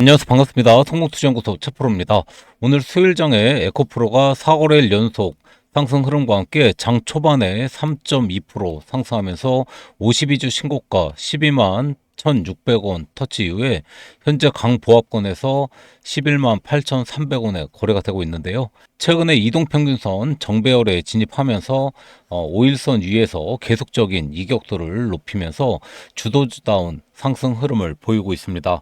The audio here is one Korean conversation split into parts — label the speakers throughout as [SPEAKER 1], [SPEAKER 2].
[SPEAKER 1] 안녕하세요. 반갑습니다. 성공투자연구소 최프로입니다. 오늘 수요일장에 에코프로가 4거래일 연속 상승 흐름과 함께 장 초반에 3.2% 상승하면서 52주 신고가 12만 1,600원 터치 이후에 현재 강보합권에서 11만 8,300원에 거래가 되고 있는데요. 최근에 이동평균선 정배열에 진입하면서 어, 5일선 위에서 계속적인 이격도를 높이면서 주도주다운 상승 흐름을 보이고 있습니다.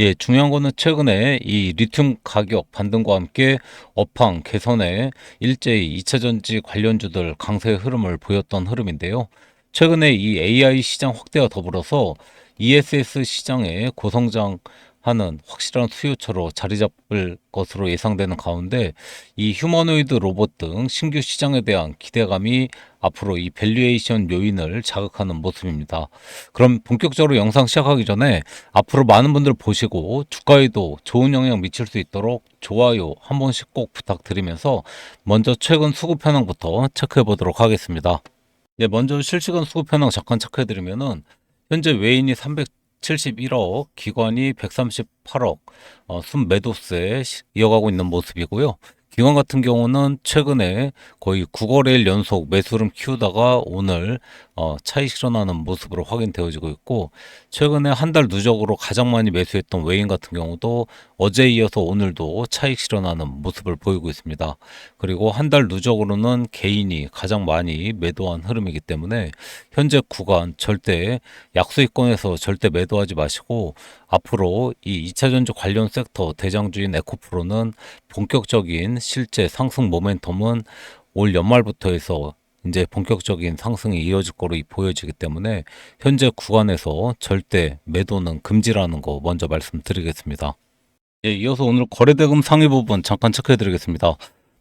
[SPEAKER 1] 예, 중요한 거는 최근에 이 리튬 가격 반등과 함께 업황 개선에 일제히 2차 전지 관련주들 강세 흐름을 보였던 흐름인데요. 최근에 이 AI 시장 확대와 더불어서 ESS 시장에 고성장 하는 확실한 수요처로 자리 잡을 것으로 예상되는 가운데 이 휴머노이드 로봇 등 신규 시장에 대한 기대감이 앞으로 이 밸류에이션 요인을 자극하는 모습입니다. 그럼 본격적으로 영상 시작하기 전에 앞으로 많은 분들 보시고 주가에도 좋은 영향 미칠 수 있도록 좋아요 한 번씩 꼭 부탁드리면서 먼저 최근 수급 현황부터 체크해 보도록 하겠습니다. 네, 먼저 실시간 수급 현황 잠깐 체크해 드리면은 현재 외인이 371억, 기관이 138억, 어, 순매도세 시- 이어가고 있는 모습이고요. 기관 같은 경우는 최근에 거의 9거래일 연속 매수름 키우다가 오늘 어, 차익 실현하는 모습으로 확인되어지고 있고 최근에 한 달 누적으로 가장 많이 매수했던 외인 같은 경우도 어제 이어서 오늘도 차익 실현하는 모습을 보이고 있습니다. 그리고 한 달 누적으로는 개인이 가장 많이 매도한 흐름이기 때문에 현재 구간 절대 약수익권에서 절대 매도하지 마시고 앞으로 이 2차 전지 관련 섹터 대장주인 에코프로는 본격적인 실제 상승 모멘텀은 올 연말부터 해서 이제 본격적인 상승이 이어질 거로 보여지기 때문에 현재 구간에서 절대 매도는 금지라는 거 먼저 말씀드리겠습니다. 예, 이어서 오늘 거래대금 상위 부분 잠깐 체크해 드리겠습니다.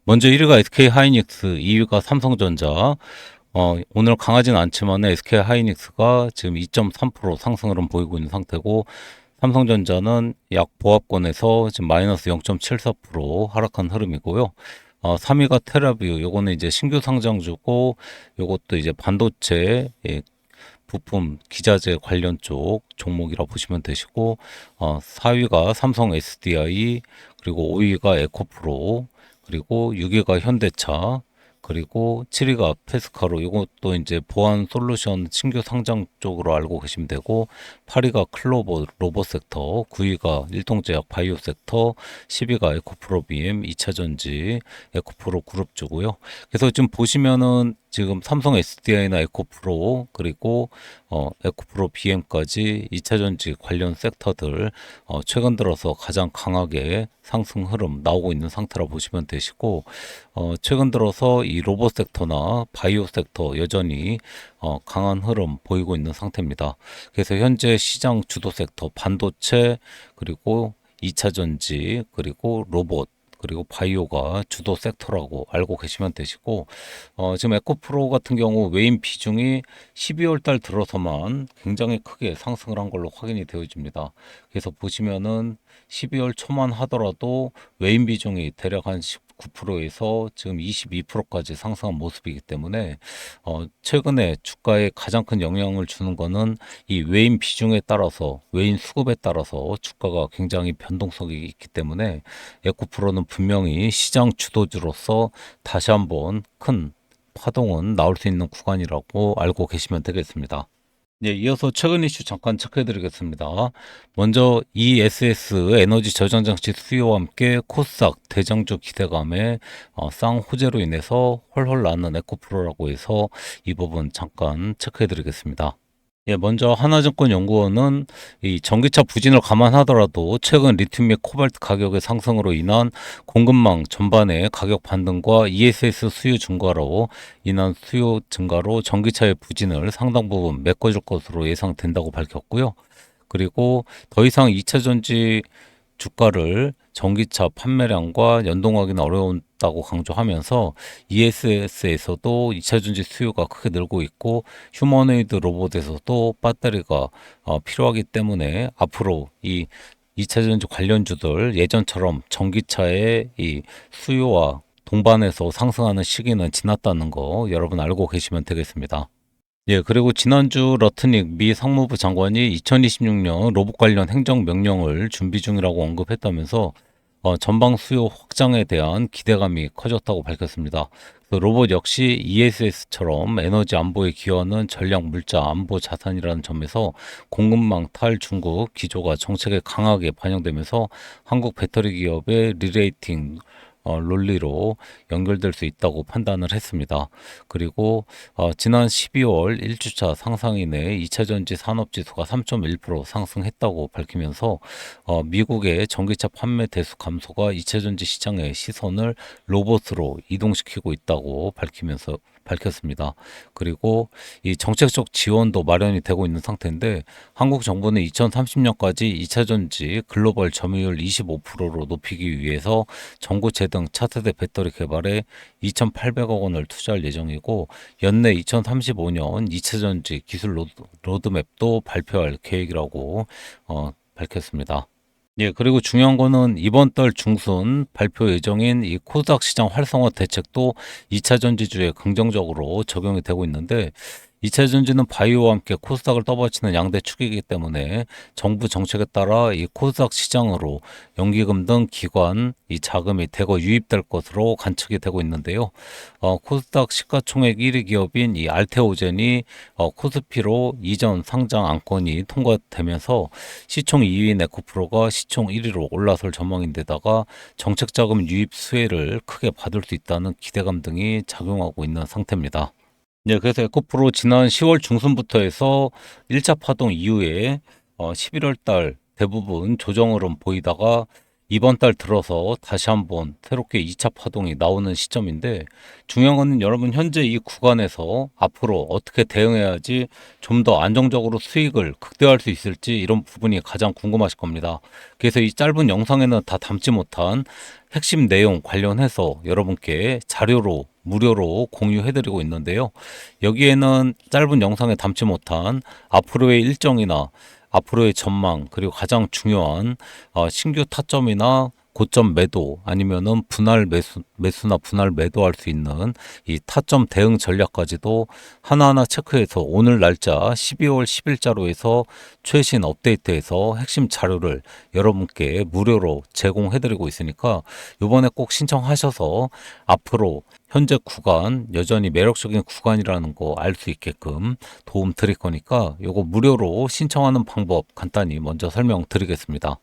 [SPEAKER 1] 먼저 1위가 SK 하이닉스, 2위가 삼성전자. 어, 오늘 강하진 않지만 SK 하이닉스가 지금 2.3% 상승을 보이고 있는 상태고 삼성전자는 약 보합권에서 지금 마이너스 0.74% 하락한 흐름이고요. 어, 3위가 테라뷰, 요거는 이제 신규 상장주고, 요것도 이제 반도체, 예, 부품, 기자재 관련 쪽 종목이라 보시면 되시고, 어, 4위가 삼성 SDI, 그리고 5위가 에코프로, 그리고 6위가 현대차, 그리고 7위가 페스카로, 이것도 이제 보안 솔루션 신규 상장 쪽으로 알고 계시면 되고, 8위가 클로버 로봇 섹터, 9위가 일통제약 바이오 섹터, 10위가 에코프로 BM, 2차전지, 에코프로 그룹 주고요. 그래서 지금 보시면은 지금 삼성 SDI나 에코프로 그리고 어 에코프로 BM까지 2차 전지 관련 섹터들 어 최근 들어서 가장 강하게 상승 흐름 나오고 있는 상태라 보시면 되시고 어 최근 들어서 이 로봇 섹터나 바이오 섹터 여전히 어 강한 흐름 보이고 있는 상태입니다. 그래서 현재 시장 주도 섹터 반도체 그리고 2차 전지 그리고 로봇 그리고 바이오가 주도 섹터라고 알고 계시면 되시고 어, 지금 에코프로 같은 경우 외인 비중이 12월 달 들어서만 굉장히 크게 상승을 한 걸로 확인이 되어집니다. 그래서 보시면은 12월 초만 하더라도 외인 비중이 대략 한 19%에서 지금 22%까지 상승한 모습이기 때문에 어, 최근에 주가에 가장 큰 영향을 주는 거는 이 외인 비중에 따라서 외인 수급에 따라서 주가가 굉장히 변동성이 있기 때문에 에코프로는 분명히 시장 주도주로서 다시 한번 큰 파동은 나올 수 있는 구간이라고 알고 계시면 되겠습니다. 네, 이어서 최근 이슈 잠깐 체크해 드리겠습니다. 먼저 ESS 에너지 저장 장치 수요와 함께 코스닥 대장주 기대감에 어, 쌍 호재로 인해서 헐헐 나는 에코프로라고 해서 이 부분 잠깐 체크해 드리겠습니다. 예, 먼저 하나증권 연구원은 이 전기차 부진을 감안하더라도 최근 리튬 및 코발트 가격의 상승으로 인한 공급망 전반의 가격 반등과 ESS 수요 증가로 인한 수요 증가로 전기차의 부진을 상당 부분 메꿔줄 것으로 예상된다고 밝혔고요. 그리고 더 이상 2차 전지 주가를 전기차 판매량과 연동하기는 어려웠다고 강조하면서 ESS에서도 2차 전지 수요가 크게 늘고 있고 휴머노이드 로봇에서도 배터리가 어, 필요하기 때문에 앞으로 이 2차 전지 관련주들 예전처럼 전기차의 이 수요와 동반해서 상승하는 시기는 지났다는 거 여러분 알고 계시면 되겠습니다. 예, 그리고 지난주 러트닉 미 상무부 장관이 2026년 로봇 관련 행정 명령을 준비 중이라고 언급했다면서 어, 전방 수요 확장에 대한 기대감이 커졌다고 밝혔습니다. 그 로봇 역시 ESS처럼 에너지 안보에 기여하는 전략 물자 안보 자산이라는 점에서 공급망 탈 중국 기조가 정책에 강하게 반영되면서 한국 배터리 기업의 리레이팅 어, 논리로 연결될 수 있다고 판단을 했습니다. 그리고 어, 지난 12월 1주차 상상인의 2차 전지 산업 지수가 3.1% 상승했다고 밝히면서 어, 미국의 전기차 판매 대수 감소가 2차 전지 시장의 시선을 로봇으로 이동시키고 있다고 밝히면서 밝혔습니다. 그리고 이 정책적 지원도 마련이 되고 있는 상태인데 한국 정부는 2030년까지 2차 전지 글로벌 점유율 25%로 높이기 위해서 전고체 등 차세대 배터리 개발에 2,800억 원을 투자할 예정이고 연내 2035년 2차 전지 기술 로드, 로드맵도 발표할 계획이라고 어, 밝혔습니다. 예, 그리고 중요한 거는 이번 달 중순 발표 예정인 이 코스닥 시장 활성화 대책도 2차 전지주에 긍정적으로 적용이 되고 있는데 2차 전지는 바이오와 함께 코스닥을 떠받치는 양대 축이기 때문에 정부 정책에 따라 이 코스닥 시장으로 연기금 등 기관 이 자금이 대거 유입될 것으로 관측이 되고 있는데요. 어, 코스닥 시가총액 1위 기업인 이 알테오젠이 어, 코스피로 이전 상장 안건이 통과되면서 시총 2위인 에코프로가 시총 1위로 올라설 전망인데다가 정책 자금 유입 수혜를 크게 받을 수 있다는 기대감 등이 작용하고 있는 상태입니다. 네, 그래서 에코프로 지난 10월 중순부터 해서 1차 파동 이후에 어, 11월 달 대부분 조정 흐름 보이다가 이번 달 들어서 다시 한번 새롭게 2차 파동이 나오는 시점인데 중요한 거는 여러분 현재 이 구간에서 앞으로 어떻게 대응해야지 좀 더 안정적으로 수익을 극대화할 수 있을지 이런 부분이 가장 궁금하실 겁니다. 그래서 이 짧은 영상에는 다 담지 못한 핵심 내용 관련해서 여러분께 자료로 무료로 공유해드리고 있는데요. 여기에는 짧은 영상에 담지 못한 앞으로의 일정이나 앞으로의 전망 그리고 가장 중요한 어, 신규 타점이나 고점 매도 아니면은 분할 매수 매수나 분할 매도할 수 있는 이 타점 대응 전략까지도 하나하나 체크해서 오늘 날짜 12월 10일자로 해서 최신 업데이트해서 핵심 자료를 여러분께 무료로 제공해 드리고 있으니까 이번에 꼭 신청하셔서 앞으로 현재 구간 여전히 매력적인 구간이라는 거 알 수 있게끔 도움 드릴 거니까 요거 무료로 신청하는 방법 간단히 먼저 설명드리겠습니다.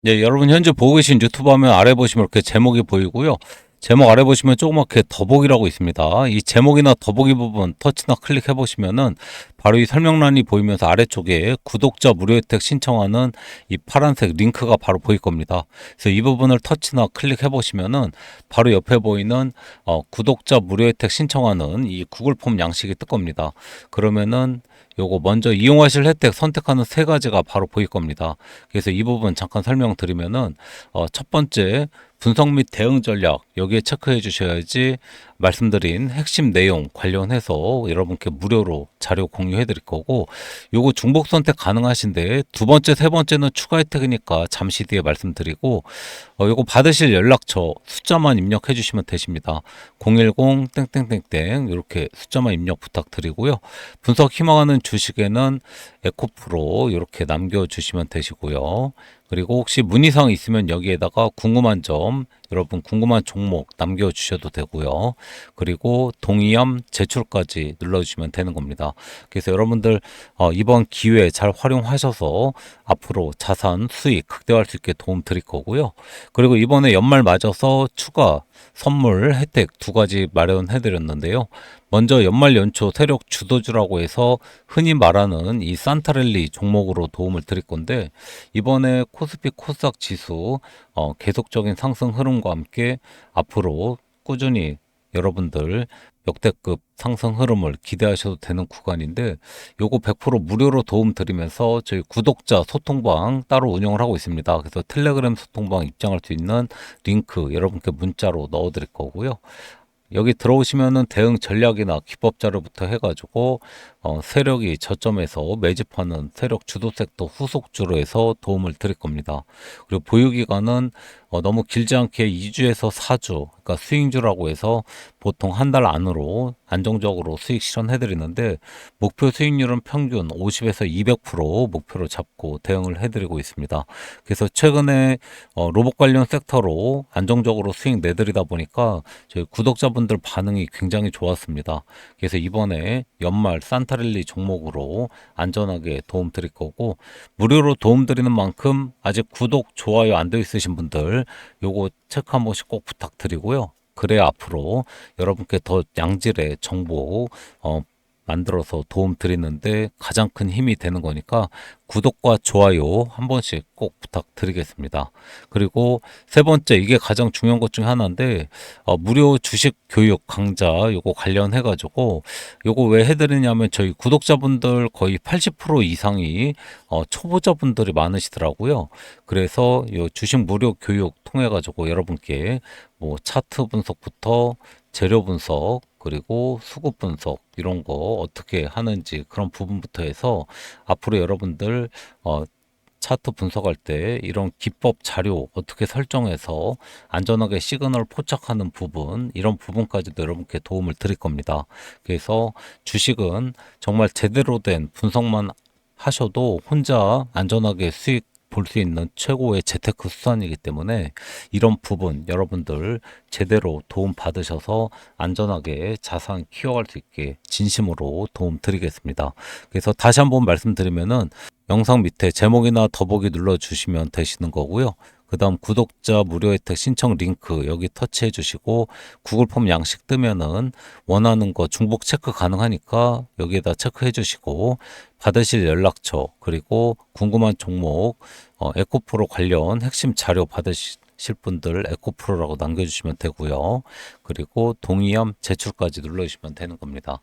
[SPEAKER 1] 네, 여러분 현재 보고 계신 유튜브 화면 아래 보시면 이렇게 제목이 보이고요. 제목 아래 보시면 조그맣게 더보기라고 있습니다. 이 제목이나 더보기 부분 터치나 클릭해 보시면은 바로 이 설명란이 보이면서 아래쪽에 구독자 무료 혜택 신청하는 이 파란색 링크가 바로 보일 겁니다. 그래서 이 부분을 터치나 클릭해 보시면은 바로 옆에 보이는 어, 구독자 무료 혜택 신청하는 이 구글 폼 양식이 뜰 겁니다. 그러면은 요거 먼저 이용하실 혜택 선택하는 세 가지가 바로 보일 겁니다. 그래서 이 부분 잠깐 설명드리면은 어, 첫 번째 분석 및 대응 전략 여기에 체크해 주셔야지 말씀드린 핵심 내용 관련해서 여러분께 무료로 자료 공유해 드릴 거고 요거 중복 선택 가능하신데 두 번째 세 번째는 추가 혜택이니까 잠시 뒤에 말씀드리고 어, 요거 받으실 연락처 숫자만 입력해 주시면 되십니다. 010 땡땡땡땡 이렇게 숫자만 입력 부탁드리고요. 분석 희망하는 주식에는 에코프로 이렇게 남겨 주시면 되시고요. 그리고 혹시 문의사항 있으면 여기에다가 궁금한 점, 여러분 궁금한 종목 남겨주셔도 되고요. 그리고 동의함 제출까지 눌러주시면 되는 겁니다. 그래서 여러분들 어, 이번 기회 잘 활용하셔서 앞으로 자산 수익 극대화할 수 있게 도움 드릴 거고요. 그리고 이번에 연말 맞아서 추가 선물 혜택 두 가지 마련해 드렸는데요. 먼저 연말 연초 세력 주도주라고 해서 흔히 말하는 이 산타랠리 종목으로 도움을 드릴 건데 이번에 코스피 코스닥 지수 어, 계속적인 상승 흐름 과 함께 앞으로 꾸준히 여러분들 역대급 상승 흐름을 기대하셔도 되는 구간인데 요거 100% 무료로 도움 드리면서 저희 구독자 소통방 따로 운영을 하고 있습니다. 그래서 텔레그램 소통방 입장할 수 있는 링크 여러분께 문자로 넣어 드릴 거고요. 여기 들어오시면은 대응 전략이나 기법 자료부터 해가지고 어, 세력이 저점에서 매집하는 세력 주도 섹터 후속주로 해서 도움을 드릴 겁니다. 그리고 보유 기간은 어, 너무 길지 않게 2주에서 4주, 그러니까 스윙주라고 해서 보통 한 달 안으로 안정적으로 수익 실현해 드리는데 목표 수익률은 평균 50에서 200% 목표로 잡고 대응을 해 드리고 있습니다. 그래서 최근에 어, 로봇 관련 섹터로 안정적으로 수익 내드리다 보니까 저희 구독자분들 반응이 굉장히 좋았습니다. 그래서 이번에 연말 산타랠리 종목으로 안전하게 도움 드릴 거고 무료로 도움 드리는 만큼 아직 구독, 좋아요 안 되어 있으신 분들 요거 체크 한 번씩 꼭 부탁드리고요. 그래야 앞으로 여러분께 더 양질의 정보 어, 만들어서 도움 드리는데 가장 큰 힘이 되는 거니까 구독과 좋아요 한 번씩 꼭 부탁드리겠습니다. 그리고 세 번째 이게 가장 중요한 것 중에 하나인데 어, 무료 주식 교육 강좌 요거 관련해 가지고 요거 왜 해드리냐면 저희 구독자분들 거의 80% 이상이 어, 초보자분들이 많으시더라고요. 그래서 요 주식 무료 교육 통해 가지고 여러분께 뭐 차트 분석부터 재료 분석 그리고 수급 분석 이런 거 어떻게 하는지 그런 부분부터 해서 앞으로 여러분들 어 차트 분석할 때 이런 기법 자료 어떻게 설정해서 안전하게 시그널 포착하는 부분 이런 부분까지도 여러분께 도움을 드릴 겁니다. 그래서 주식은 정말 제대로 된 분석만 하셔도 혼자 안전하게 수익 볼 수 있는 최고의 재테크 수단이기 때문에 이런 부분 여러분들 제대로 도움 받으셔서 안전하게 자산 키워갈 수 있게 진심으로 도움 드리겠습니다. 그래서 다시 한번 말씀드리면은 영상 밑에 제목이나 더보기 눌러주시면 되시는 거고요. 그 다음 구독자 무료 혜택 신청 링크 여기 터치해 주시고 구글 폼 양식 뜨면은 원하는 거 중복 체크 가능하니까 여기에다 체크해 주시고 받으실 연락처 그리고 궁금한 종목 어, 에코프로 관련 핵심 자료 받으실 분들 에코프로라고 남겨주시면 되고요. 그리고 동의함 제출까지 눌러주시면 되는 겁니다.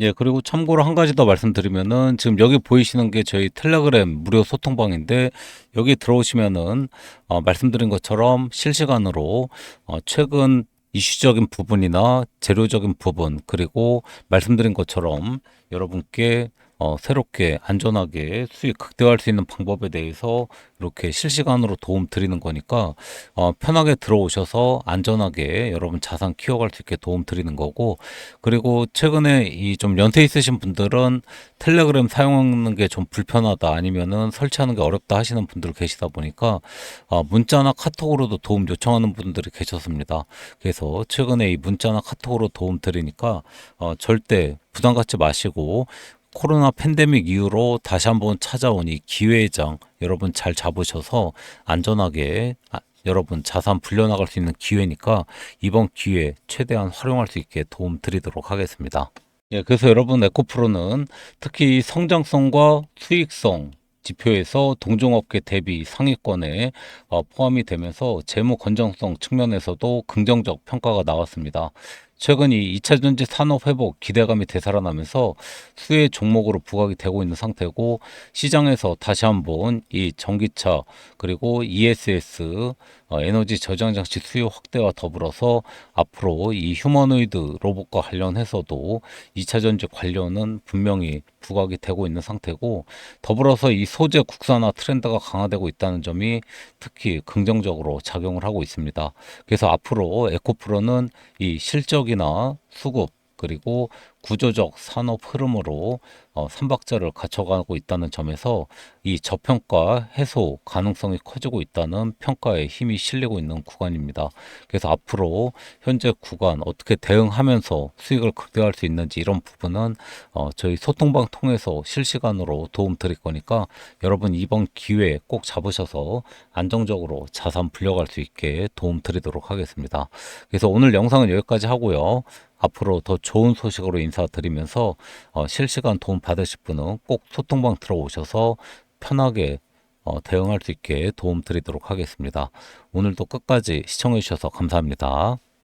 [SPEAKER 1] 예, 그리고 참고로 한 가지 더 말씀드리면은 지금 여기 보이시는 게 저희 텔레그램 무료 소통방인데 여기 들어오시면은 어, 말씀드린 것처럼 실시간으로 어, 최근 이슈적인 부분이나 재료적인 부분 그리고 말씀드린 것처럼 여러분께 어, 새롭게 안전하게 수익 극대화할 수 있는 방법에 대해서 이렇게 실시간으로 도움 드리는 거니까 어, 편하게 들어오셔서 안전하게 여러분 자산 키워갈 수 있게 도움 드리는 거고 그리고 최근에 이 좀 연세 있으신 분들은 텔레그램 사용하는 게 좀 불편하다 아니면은 설치하는 게 어렵다 하시는 분들 계시다 보니까 어, 문자나 카톡으로도 도움 요청하는 분들이 계셨습니다. 그래서 최근에 이 문자나 카톡으로 도움 드리니까 어, 절대 부담 갖지 마시고 코로나 팬데믹 이후로 다시 한번 찾아온 이 기회장 여러분 잘 잡으셔서 안전하게 아, 여러분 자산 불려나갈 수 있는 기회니까 이번 기회 최대한 활용할 수 있게 도움 드리도록 하겠습니다. 예, 그래서 여러분 에코프로는 특히 성장성과 수익성 지표에서 동종업계 대비 상위권에 어, 포함이 되면서 재무 건전성 측면에서도 긍정적 평가가 나왔습니다. 최근 이 2차 전지 산업 회복 기대감이 되살아나면서 수혜 종목으로 부각이 되고 있는 상태고 시장에서 다시 한번 이 전기차 그리고 ESS 어, 에너지 저장 장치 수요 확대와 더불어서 앞으로 이 휴머노이드 로봇과 관련해서도 2차 전지 관련은 분명히 부각이 되고 있는 상태고 더불어서 이 소재 국산화 트렌드가 강화되고 있다는 점이 특히 긍정적으로 작용을 하고 있습니다. 그래서 앞으로 에코프로는 이 실적이나 수급 그리고 구조적 산업 흐름으로 어, 삼박자를 갖춰가고 있다는 점에서 이 저평가 해소 가능성이 커지고 있다는 평가에 힘이 실리고 있는 구간입니다. 그래서 앞으로 현재 구간 어떻게 대응하면서 수익을 극대화할 수 있는지 이런 부분은 어, 저희 소통방 통해서 실시간으로 도움 드릴 거니까 여러분 이번 기회에 꼭 잡으셔서 안정적으로 자산 불려갈 수 있게 도움 드리도록 하겠습니다. 그래서 오늘 영상은 여기까지 하고요. 앞으로 더 좋은 소식으로 인사드리면서 어, 실시간 도움 받으실 분은 꼭 소통방 들어오셔서 편하게 어, 대응할 수 있게 도움 드리도록 하겠습니다. 오늘도 끝까지 시청해 주셔서 감사합니다.